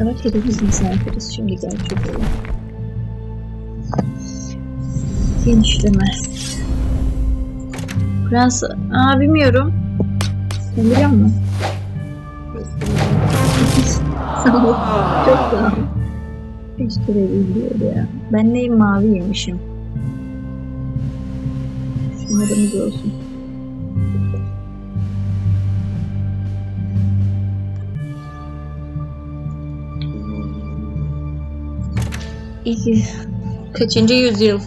Ya da biz misafiriz şimdi gerçek olan. Genişleme. Fransa... Aa bilmiyorum. Sen biliyor musun? Sağ ol. Çok sağ ol. Hiç biliyor ya. Ben neyim maviymişim. Sınırımız olsun. Kaçıncı yüzyıl?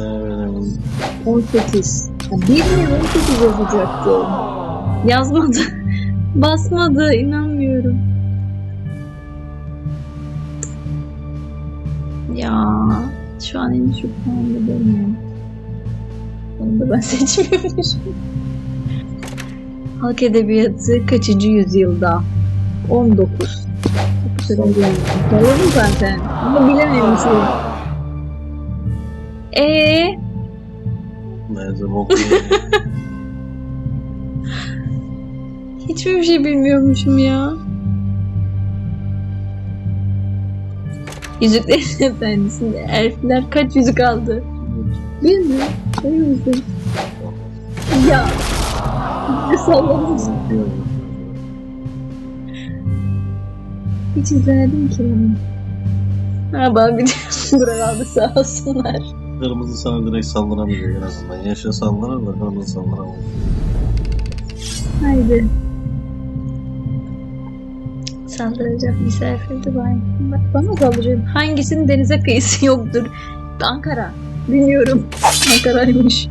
Evet. 18. Ya bir mi 18 yazacaktı. Yazmadı. Basmadı. inanmıyorum. Ya şu an en çok puanlı benim. Onu da ben seçmiyorum. Halk edebiyatı kaçıncı yüzyılda? 19. Geldi. Söyledim zaten. Ama bilememişim. Eee? Neyse okuyorum. Hiçbir şey bilmiyormuşum ya. Yüzüklerin Efendisi'nde elfler kaç yüzük aldı? Bilmiyorum. Emin misin? Ya. Ne Hiç izlemedim ki onu. Ha bana bir buralarda sağ olsunlar. Kırmızı sana direkt saldıramayacak en azından. Yeşil saldırar da kırmızı saldıramaz. Haydi. Saldıracak misafirdi ben. Bak bana saldırıyor. Hangisinin denize kıyısı yoktur? Ankara. Bilmiyorum. Ankara'ymış.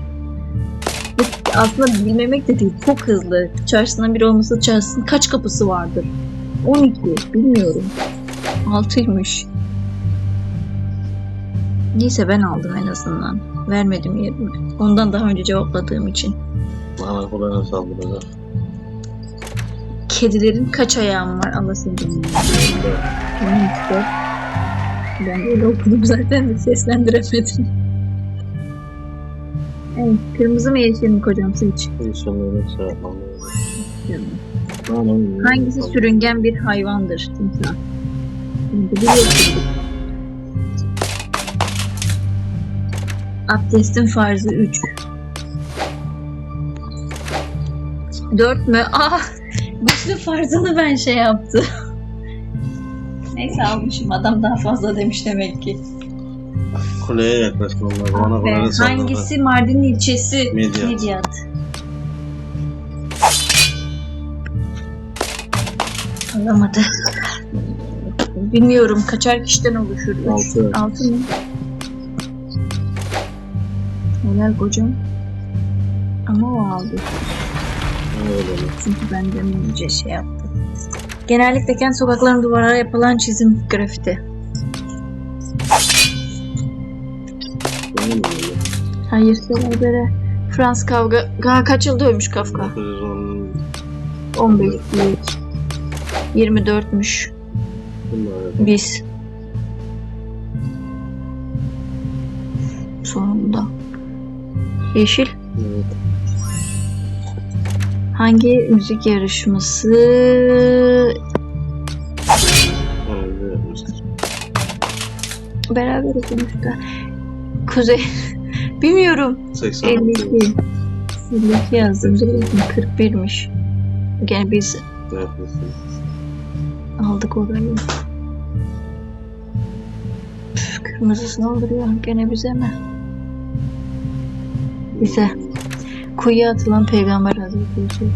Aslında bilmemek de değil. Çok hızlı. Çarşısından biri olması çarşısının kaç kapısı vardır? 12. Bilmiyorum. 6'ymış. Neyse ben aldım en azından. Vermedim yerimi. Ondan daha önce cevapladığım için. Bana kolay saldıracak. Kedilerin kaç ayağım var Allah seni bilmiyor. işte. Ben öyle okudum zaten de seslendiremedim. Evet, kırmızı mı yeşil mi kocam seç. İnsanlara şey yapmam lazım. Hangisi sürüngen bir hayvandır? Timsah. Biliyorsunuz. Abdestin farzı 3. 4 mü? Ah! Başlı farzını ben şey yaptım. Neyse almışım. Adam daha fazla demiş demek ki. Kuleye yaklaşmam lazım. Bana hangisi Mardin ilçesi? Midyat. Midyat. Alamadı. Bilmiyorum kaçar kişiden oluşur. Altı. Altı mı? Helal kocam. Ama o aldı. Öyle. Çünkü benden önce şey yaptı. Genellikle kent sokaklarının duvarlara yapılan çizim grafiti. Hayır Selebere. Frans kavga. Ga kaç yılda ölmüş Kafka? 910 15 değil. 24'müş. bunlar. Biz. Sonunda. Yeşil. Evet. Hangi müzik yarışması beraber sonuçta? Kuzey. Bilmiyorum. 86. 52. 52 yazdım. Bilmiyorum. 41'miş. Gene biz Yapmışsın. Aldık orayı. Üf, Kırmızı saldırıyor. Gene bize mi? Bize. Kuyuya atılan peygamber Hazreti Yusuf.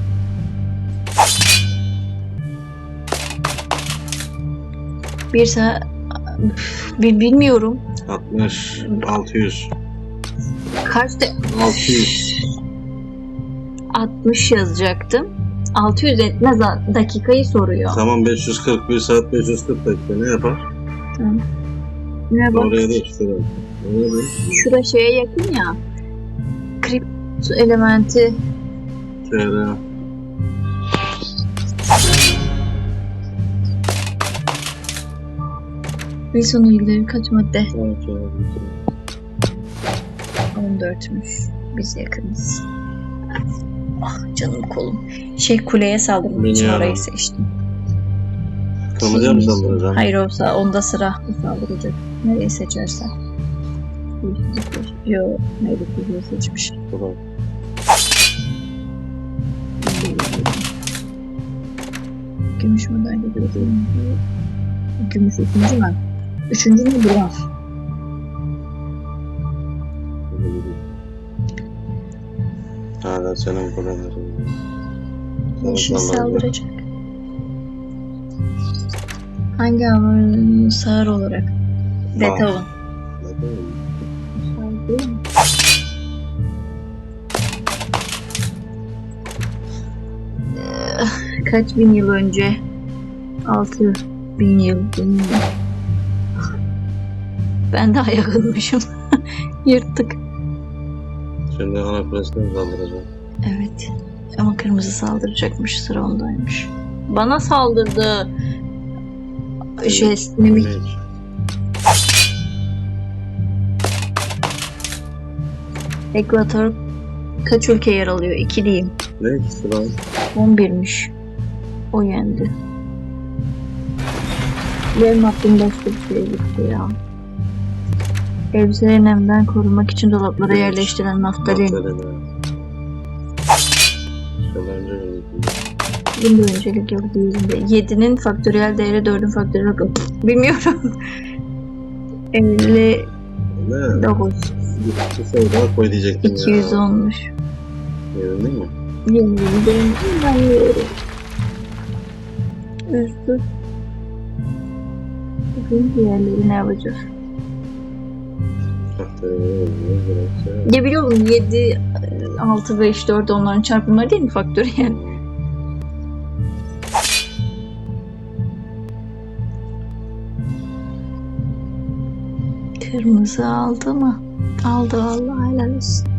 Bir sa Üf, bil- bilmiyorum. 60. 600. Kaçtı? 600. 60 yazacaktım. 600 etmez dakikayı soruyor. Tamam 541 saat 540 dakika ne yapar? Tamam. Ne bak? Oraya da da Şura şeye yakın ya. Kripto elementi TR. Wilson ilgileri kaç madde? 12. 14'müş. Biz yakınız. Ah canım kolum. Şey kuleye saldırmak için Biliyorum. orayı seçtim. Kırmızıya mı saldıracaksın? Hayır olsa onda sıra saldıracak. Nereyi seçersen. Yo, neydi kızıyor seçmiş. Tamam. Gümüş madalya görüyorum. Gümüş ikinci mi? Üçüncü mü bronz? Hala problemlerin. Yeşil Sana saldıracak. Hangi alanı sağır olarak? Olun. Eh, Kaç bin yıl önce? Altı bin yıl. bin yıl. Ben de ayak almışım. Yırttık. Şimdi ana kulesine mi saldıracaksın? Evet. Ama kırmızı saldıracakmış. Sıra ondaymış. Bana saldırdı. Jest, mimik. Mimik. Ekvator kaç ülke yer alıyor? İki diyeyim. Ne? Sıra. 11'miş. O yendi. Benim aklım başka bir şey gitti ya. Elbiseleri nemden korumak için dolaplara yerleştirilen naftalin. Bunda öncelik yok değilinde. 7'nin faktöriyel değeri 4'ün faktöriyel yok. Bilmiyorum. 59. Ne? Bir sayı daha koy diyecektim ya. 200 olmuş. Yerinde mi? Yemin ederim ben yiyorum. Üstü. Bugün diğerleri ne yapacağız? Ya biliyorum 7, 6, 5, 4 onların çarpımları değil mi faktöriyel? Kırmızı aldı mı? Aldı vallahi helal olsun.